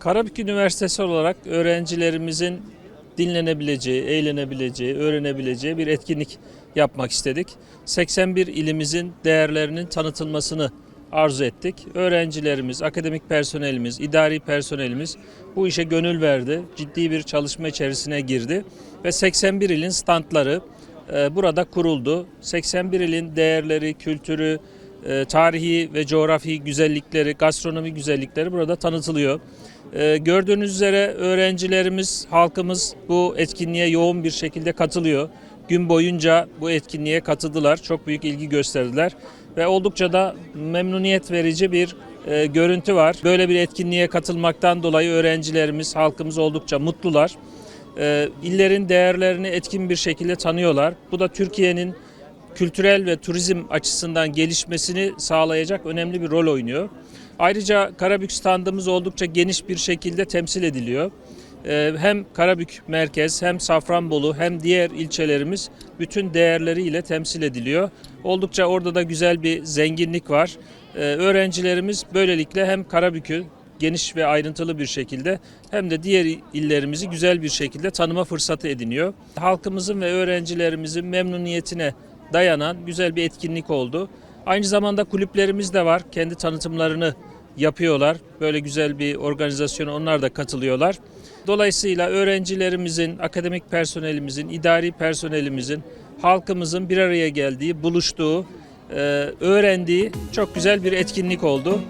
Karabük Üniversitesi olarak öğrencilerimizin dinlenebileceği, eğlenebileceği, öğrenebileceği bir etkinlik yapmak istedik. 81 ilimizin değerlerinin tanıtılmasını arzu ettik. Öğrencilerimiz, akademik personelimiz, idari personelimiz bu işe gönül verdi. Ciddi bir çalışma içerisine girdi ve 81 ilin standları e, burada kuruldu. 81 ilin değerleri, kültürü, e, tarihi ve coğrafi güzellikleri, gastronomi güzellikleri burada tanıtılıyor. E, Gördüğünüz üzere öğrencilerimiz, halkımız bu etkinliğe yoğun bir şekilde katılıyor. Gün boyunca bu etkinliğe katıldılar, çok büyük ilgi gösterdiler ve oldukça da memnuniyet verici bir e, görüntü var. Böyle bir etkinliğe katılmaktan dolayı öğrencilerimiz, halkımız oldukça mutlular. E, illerin değerlerini etkin bir şekilde tanıyorlar. Bu da Türkiye'nin kültürel ve turizm açısından gelişmesini sağlayacak önemli bir rol oynuyor. Ayrıca Karabük standımız oldukça geniş bir şekilde temsil ediliyor. Ee, Hem Karabük merkez hem Safranbolu hem diğer ilçelerimiz bütün değerleriyle temsil ediliyor. Oldukça orada da güzel bir zenginlik var. Ee, Öğrencilerimiz böylelikle hem Karabük'ü geniş ve ayrıntılı bir şekilde hem de diğer illerimizi güzel bir şekilde tanıma fırsatı ediniyor. Halkımızın ve öğrencilerimizin memnuniyetine dayanan güzel bir etkinlik oldu. Aynı zamanda kulüplerimiz de var. Kendi tanıtımlarını yapıyorlar. Böyle güzel bir organizasyona onlar da katılıyorlar. Dolayısıyla öğrencilerimizin, akademik personelimizin, idari personelimizin, halkımızın bir araya geldiği, buluştuğu, e, öğrendiği çok güzel bir etkinlik oldu.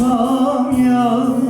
olsam yalnız